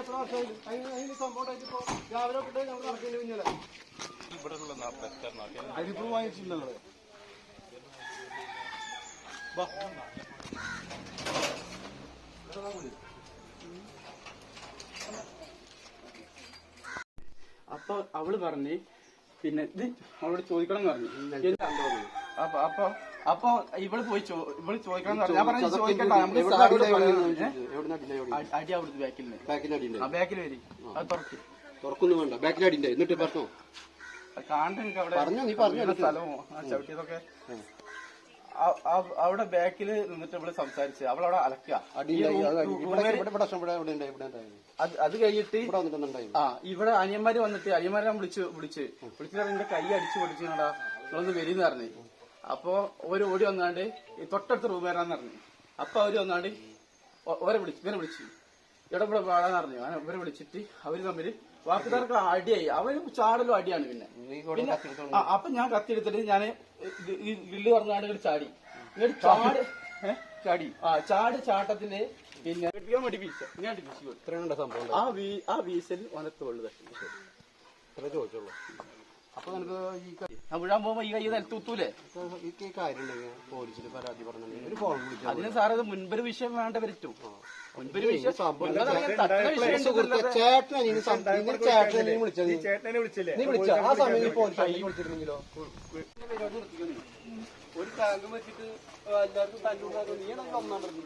എത്ര അതിന് അതിന് രാവിലെ തൊട്ട് ഞങ്ങൾ നടക്കേണ്ടി. അപ്പൊ അവൾ പറഞ്ഞ് പിന്നെ ഇത് അവളോട് ചോദിക്കണം എന്ന് പറഞ്ഞു. എന്താ? അപ്പൊ അപ്പൊ അപ്പൊ ഇവൾ പോയി ചോ ഇവൾ ചോദിക്കണം പറഞ്ഞു. ഞാൻ അടി അവിടുത്തെ ബാക്കിൽ നിന്ന് ബാക്കിൽ ആ ബാക്കിൽ വരി. അത് തുറക്ക്. തുറക്കൊന്നും വേണ്ട. ബാക്കിൽ അടിയുണ്ട് എന്നിട്ട് പറഞ്ഞോ. അത് കാണണ്ട എനിക്ക് അവിടെ. പറഞ്ഞോ, നീ പറഞ്ഞോ, സ്ഥലമോ ചവിട്ടിയതൊക്കെ. അവിടെ ബാക്കിൽ നിന്നിട്ട് ഇവിടെ സംസാരിച്ച്. അവളവിടെ അലക്കുക. അത് കഴിഞ്ഞിട്ട് ആ ഇവിടെ അനിയന്മാര് വന്നിട്ട് അനിയന്മാരെ വിളിച്ച് വിളിച്ചു വിളിച്ച്. വിളിച്ചിട്ട് എന്റെ കൈ അടിച്ചു പൊടിച്ചാടാ നിങ്ങളൊന്ന് വരിന്ന് പറഞ്ഞു. അപ്പൊ ഓര് ഓടി വന്നാണ്ട് ഈ തൊട്ടടുത്ത റൂം വരാന്ന് പറഞ്ഞു. അപ്പൊ അവർ വന്നാണ്ട് ഓരെ വിളിച്ചു ഇവരെ വിളിച്ചു. ഇവിടെ ഇവിടെ പാടാന്ന് പറഞ്ഞു. അങ്ങനെ ഇവരെ വിളിച്ചിട്ട് അവർ തമ്മിൽ വാക്കുകാർക്ക് അടിയായി. അവർ ചാടലും അടിയാണ് പിന്നെ. അപ്പൊ ഞാൻ കത്തിയെടുത്തിട്ട് ഞാൻ ഈ ഗില്ല് പറഞ്ഞാണ്ട് ഇങ്ങോട്ട് ചാടി. ഇങ്ങോട്ട് ചാട്. ചാടി. ആ ചാട് ചാട്ടത്തിന്റെ പിന്നെ വീശ. വീശി ഇത്രയാണ് സംഭവം. ആ വീ ആ വീശൽ വനത്തുള്ളു തട്ടി. ചോദിച്ചോളൂ അപ്പൊ നിനക്ക് ഈ ക- ആ വീഴാൻ പോകുമ്പോ ഈ കൈ നിലത്തൂത്തൂലേ? ഈ ഈ കാര്യം പോലീസിൽ പരാതി പറഞ്ഞിട്ടുണ്ടെങ്കിൽ ഒരു ഫോൺ അതിന് സാർ ഇത് മുൻപൊരു വിഷയം വേണ്ട വരറ്റും മുൻപൊരു വിഷയം തട്ടുന്ന വിഷയം സുഹൃത്തെ ഉണ്ടല്ലോ. ചേട്ടനെ നീ സം- നിന്റെ ചേട്ടനെ നീ വിളിച്ചത്. നീ- ചേട്ടനെ വിളിച്ചില്ലേ? നീ വിളിച്ച ആ സമയം നീ പോലീസ് സ്റ്റേഷനിൽ വിളിച്ചിരുന്നെങ്കിലോ? ഒരു ടാങ്ക് വെച്ചിട്ട് എല്ലാവർക്കും ടാങ്ക് ഉണ്ടാക്കും നീ ആണെങ്കിൽ ഒന്നാം വെച്ചു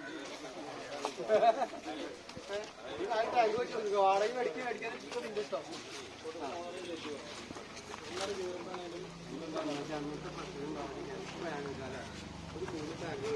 വാടക മേടിക്കാൻ മേടിക്കാൻ നിന്റെ ഇഷ്ടം. അങ്ങനത്തെ പ്രശ്നം ഉണ്ടാവുന്നത് എപ്പോഴാണ് കാലം ഒരു മൂന്ന് ടാങ്ക്